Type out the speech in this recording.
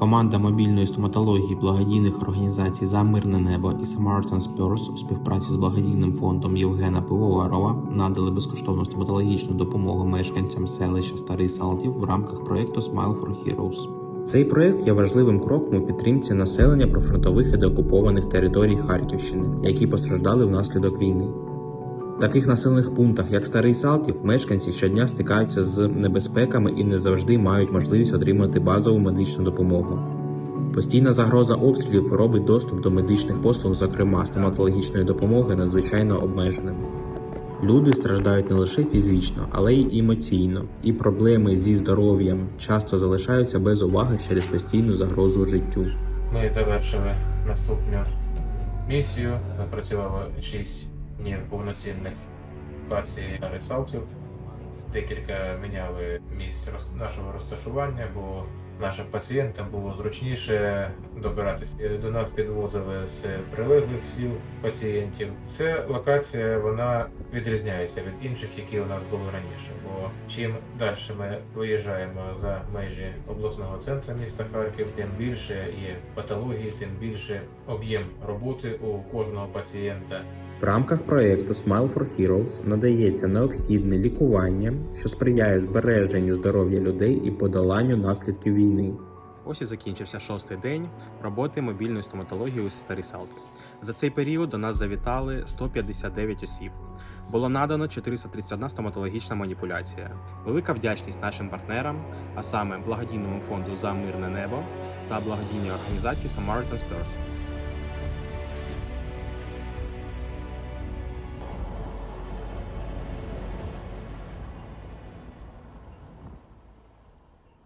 Команда мобільної стоматології благодійних організацій за мирне небо і Samaritan's Purse у співпраці з благодійним фондом Євгена Пивоварова надали безкоштовну стоматологічну допомогу мешканцям селища Старий Салтів в рамках проекту Smile for Heroes. Цей проект є важливим кроком у підтримці населення прифронтових і деокупованих територій Харківщини, які постраждали внаслідок війни. Таких населених пунктах, як Старий Салтів, мешканці щодня стикаються з небезпеками і не завжди мають можливість отримати базову медичну допомогу. Постійна загроза обстрілів робить доступ до медичних послуг, зокрема стоматологічної допомоги, надзвичайно обмеженим. Люди страждають не лише фізично, але й емоційно, і проблеми зі здоров'ям часто залишаються без уваги через постійну загрозу життю. Ми завершили наступну місію. Ми працювали 6 днів повноцінних локацій ресалтів. Декілька міняли місць нашого розташування, бо нашим пацієнтам було зручніше добиратися. До нас підвозили з прилеглих сіл пацієнтів. Ця локація вона відрізняється від інших, які у нас були раніше. Бо чим далі ми виїжджаємо за межі обласного центру міста Харків, тим більше є патології, тим більше об'єм роботи у кожного пацієнта. В рамках проєкту Smile for Heroes надається необхідне лікування, що сприяє збереженню здоров'я людей і подоланню наслідків війни. Ось і закінчився шостий день роботи мобільної стоматології у Старій Салті. За цей період до нас завітали 159 осіб. Було надано 431 стоматологічна маніпуляція. Велика вдячність нашим партнерам, а саме благодійному фонду за мирне небо та благодійній організації Samaritan's Purse.